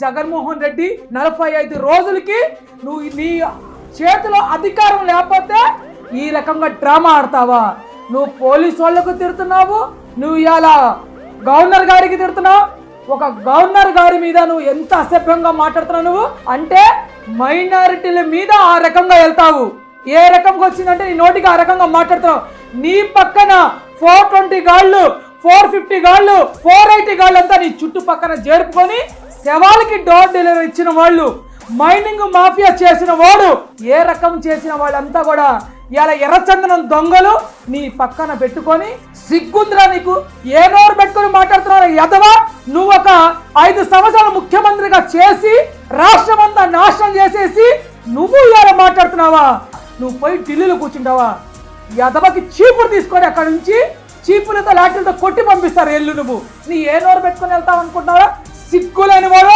జగన్మోహన్ రెడ్డి నలభై ఐదు రోజులకి నువ్వు నీ చేతిలో అధికారం లేకపోతే ఈ రకంగా డ్రామా ఆడతావా? నువ్వు పోలీసు వాళ్ళకు తిడుతున్నావు నువ్వు ఇవాళ గవర్నర్ గారికి తిడుతున్నావు. ఒక గవర్నర్ గారి మీద నువ్వు ఎంత అసభ్యంగా మాట్లాడుతున్నావు నువ్వు? అంటే మైనారిటీల మీద ఆ రకంగా వెళ్తావు. ఏ రకంగా వచ్చిందంటే నీ నోటికి ఆ రకంగా మాట్లాడుతున్నావు. నీ పక్కన ఫోర్ ట్వంటీ గాళ్ళు ఫోర్ ఫిఫ్టీ గాళ్ళు ఫోర్ ఎయిటీ గాళ్ళు అంతా నీ చుట్టుపక్కన జరుపుకొని శవాలకి డోర్ డెలివరీ ఇచ్చిన వాళ్ళు మైనింగ్ మాఫియా చేసిన వాడు ఏ రకం చేసిన వాళ్ళంతా కూడా ఇలా ఎర్రచందనం దొంగలు నీ పక్కన పెట్టుకొని సిగ్గుందిరా నీకు? ఏ నోరు పెట్టుకొని మాట్లాడుతున్నావు ఎదవా నువ్వు ఒక ఐదు సంవత్సరాలు ముఖ్యమంత్రిగా చేసి రాష్ట్రం అంతా నాశనం చేసేసి నువ్వు ఇలా మాట్లాడుతున్నావా? నువ్వు పోయి ఢిల్లీలో కూర్చుంటావా? ఎదవకి చీపురు తీసుకొని అక్కడ నుంచి చీపులతో లాఠీలతో కొట్టి పంపిస్తారు ఎల్లు నువ్వు. నీ ఏ నోరు పెట్టుకొని వెళ్తావు అనుకుంటున్నావా సిగ్గులేని వాడు